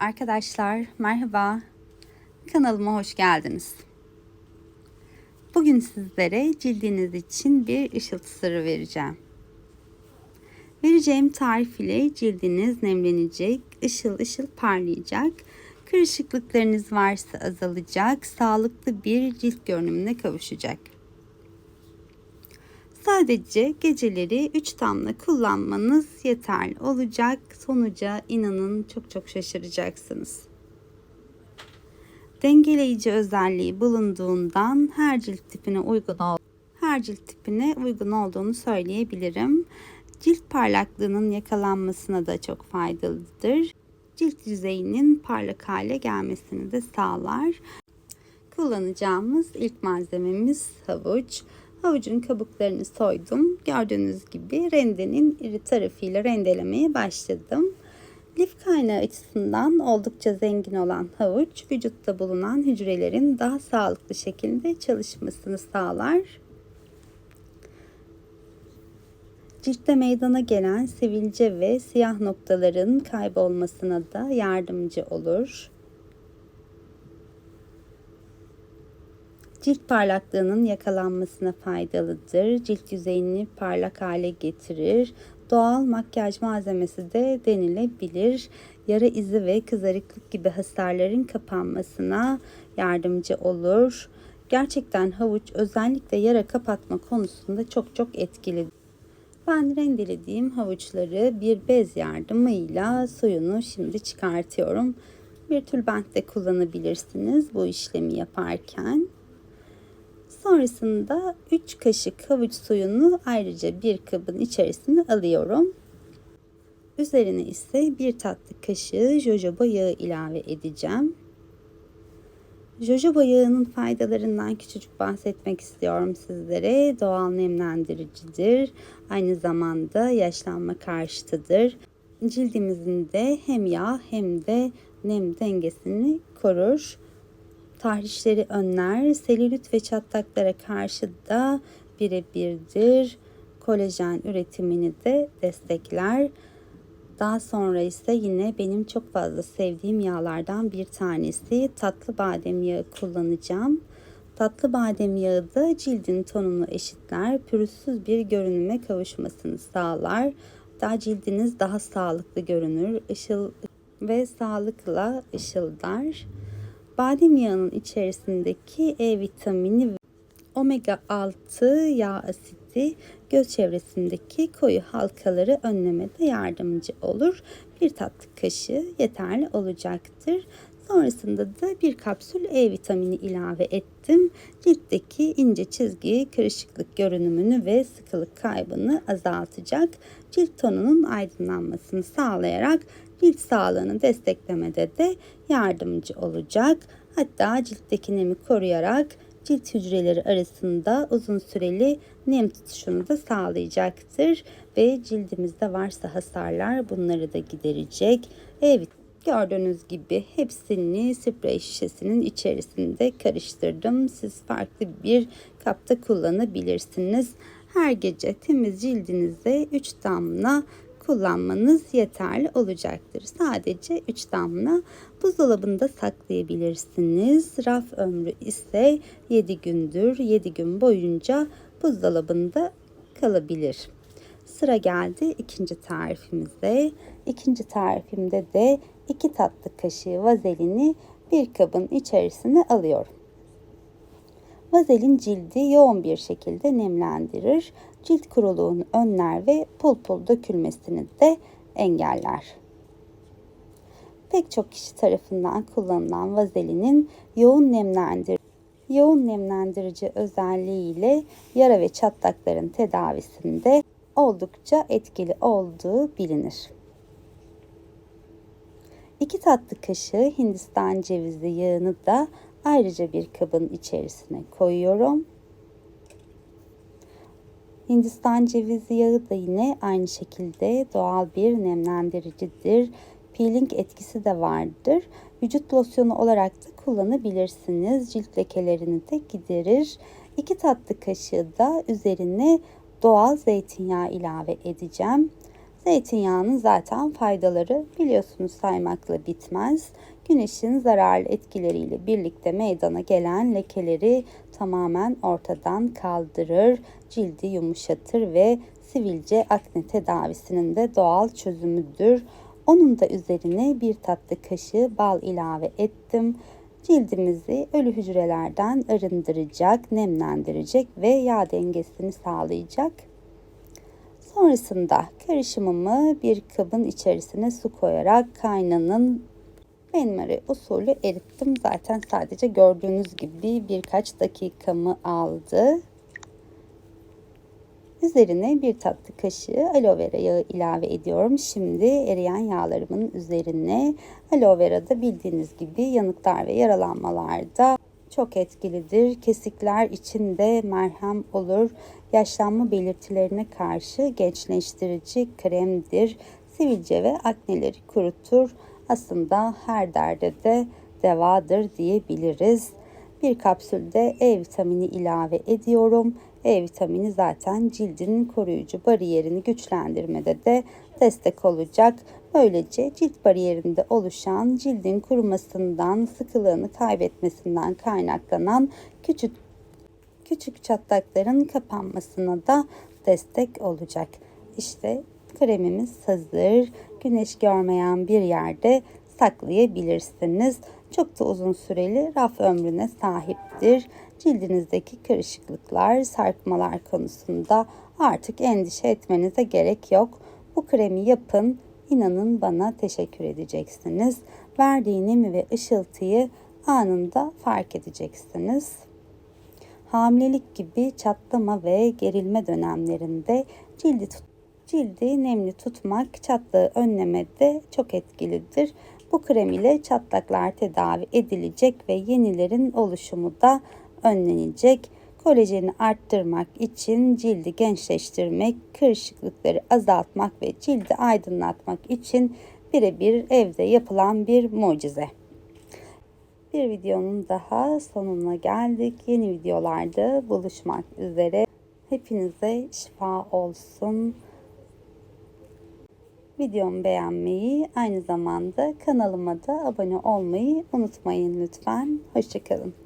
Arkadaşlar merhaba. Kanalıma hoş geldiniz. Bugün sizlere cildiniz için bir ışıltı sırrı vereceğim. Vereceğim tarif ile cildiniz nemlenecek, ışıl ışıl parlayacak, kırışıklıklarınız varsa azalacak, sağlıklı bir cilt görünümüne kavuşacak. Sadece geceleri 3 damla kullanmanız yeterli olacak. Sonuca inanın çok çok şaşıracaksınız. Dengeleyici özelliği bulunduğundan her cilt tipine uygun ol her cilt tipine uygun olduğunu söyleyebilirim. Cilt parlaklığının yakalanmasına da çok faydalıdır. Cilt yüzeyinin parlak hale gelmesini de sağlar. Kullanacağımız ilk malzememiz havuç. Havucun kabuklarını soydum. Gördüğünüz gibi rendenin iri tarafıyla rendelemeye başladım. Lif kaynağı açısından oldukça zengin olan havuç, vücutta bulunan hücrelerin daha sağlıklı şekilde çalışmasını sağlar. Ciltte meydana gelen sivilce ve siyah noktaların kaybolmasına da yardımcı olur. Cilt parlaklığının yakalanmasına faydalıdır. Cilt yüzeyini parlak hale getirir. Doğal makyaj malzemesi de denilebilir. Yara izi ve kızarıklık gibi hasarların kapanmasına yardımcı olur. Gerçekten havuç özellikle yara kapatma konusunda çok çok etkili. Ben rendelediğim havuçları bir bez yardımıyla suyunu şimdi çıkartıyorum. Bir tülbent de kullanabilirsiniz bu işlemi yaparken. Sonrasında 3 kaşık havuç suyunu ayrıca bir kabın içerisine alıyorum. Üzerine ise bir tatlı kaşığı jojoba yağı ilave edeceğim. Jojoba yağının faydalarından küçücük bahsetmek istiyorum sizlere. Doğal nemlendiricidir. Aynı zamanda yaşlanma karşıtıdır. Cildimizin de hem yağ hem de nem dengesini korur tahrişleri önler, selülit ve çatlaklara karşı da birebirdir. Kolajen üretimini de destekler. Daha sonra ise yine benim çok fazla sevdiğim yağlardan bir tanesi tatlı badem yağı kullanacağım. Tatlı badem yağı da cildin tonunu eşitler, pürüzsüz bir görünüme kavuşmasını sağlar. Daha cildiniz daha sağlıklı görünür, ışıl ve sağlıkla ışıldar. Badem yağının içerisindeki E vitamini ve omega 6 yağ asidi göz çevresindeki koyu halkaları önlemede yardımcı olur. Bir tatlı kaşığı yeterli olacaktır. Sonrasında da bir kapsül E vitamini ilave ettim. Ciltteki ince çizgi, kırışıklık görünümünü ve sıkılık kaybını azaltacak. Cilt tonunun aydınlanmasını sağlayarak cilt sağlığını desteklemede de yardımcı olacak. Hatta ciltteki nemi koruyarak cilt hücreleri arasında uzun süreli nem tutuşunu da sağlayacaktır ve cildimizde varsa hasarlar bunları da giderecek. Evet gördüğünüz gibi hepsini sprey şişesinin içerisinde karıştırdım. Siz farklı bir kapta kullanabilirsiniz. Her gece temiz cildinize 3 damla kullanmanız yeterli olacaktır. Sadece 3 damla buzdolabında saklayabilirsiniz. Raf ömrü ise 7 gündür. 7 gün boyunca buzdolabında kalabilir. Sıra geldi ikinci tarifimize. İkinci tarifimde de 2 tatlı kaşığı vazelini bir kabın içerisine alıyorum. Vazelin cildi yoğun bir şekilde nemlendirir. Cilt kuruluğunu önler ve pul pul dökülmesini de engeller. Pek çok kişi tarafından kullanılan vazelinin yoğun nemlendir yoğun nemlendirici özelliğiyle yara ve çatlakların tedavisinde oldukça etkili olduğu bilinir. 2 tatlı kaşığı Hindistan cevizi yağını da ayrıca bir kabın içerisine koyuyorum. Hindistan cevizi yağı da yine aynı şekilde doğal bir nemlendiricidir. Peeling etkisi de vardır. Vücut losyonu olarak da kullanabilirsiniz. Cilt lekelerini de giderir. 2 tatlı kaşığı da üzerine doğal zeytinyağı ilave edeceğim. Zeytinyağının zaten faydaları biliyorsunuz saymakla bitmez. Güneşin zararlı etkileriyle birlikte meydana gelen lekeleri tamamen ortadan kaldırır, cildi yumuşatır ve sivilce akne tedavisinin de doğal çözümüdür. Onun da üzerine bir tatlı kaşığı bal ilave ettim. Cildimizi ölü hücrelerden arındıracak, nemlendirecek ve yağ dengesini sağlayacak. Sonrasında karışımımı bir kabın içerisine su koyarak kaynanın benmari usulü erittim. Zaten sadece gördüğünüz gibi birkaç dakikamı aldı. Üzerine bir tatlı kaşığı aloe vera yağı ilave ediyorum. Şimdi eriyen yağlarımın üzerine aloe vera da bildiğiniz gibi yanıklar ve yaralanmalarda çok etkilidir. Kesikler için de merhem olur. Yaşlanma belirtilerine karşı gençleştirici kremdir. Sivilce ve akneleri kurutur. Aslında her derde de devadır diyebiliriz. Bir kapsülde E vitamini ilave ediyorum. E vitamini zaten cildin koruyucu bariyerini güçlendirmede de destek olacak. Böylece cilt bariyerinde oluşan cildin kurumasından, sıkılığını kaybetmesinden kaynaklanan küçük küçük çatlakların kapanmasına da destek olacak. İşte kremimiz hazır. Güneş görmeyen bir yerde saklayabilirsiniz. Çok da uzun süreli raf ömrüne sahiptir. Cildinizdeki kırışıklıklar, sarkmalar konusunda artık endişe etmenize gerek yok. Bu kremi yapın. İnanın bana teşekkür edeceksiniz. Verdiği nemi ve ışıltıyı anında fark edeceksiniz. Hamilelik gibi çatlama ve gerilme dönemlerinde cildi tut cildi nemli tutmak çatlağı önlemede çok etkilidir. Bu krem ile çatlaklar tedavi edilecek ve yenilerin oluşumu da önlenecek. Kolajeni arttırmak için cildi gençleştirmek, kırışıklıkları azaltmak ve cildi aydınlatmak için birebir evde yapılan bir mucize. Bir videonun daha sonuna geldik. Yeni videolarda buluşmak üzere. Hepinize şifa olsun. Videomu beğenmeyi, aynı zamanda kanalıma da abone olmayı unutmayın lütfen. Hoşçakalın.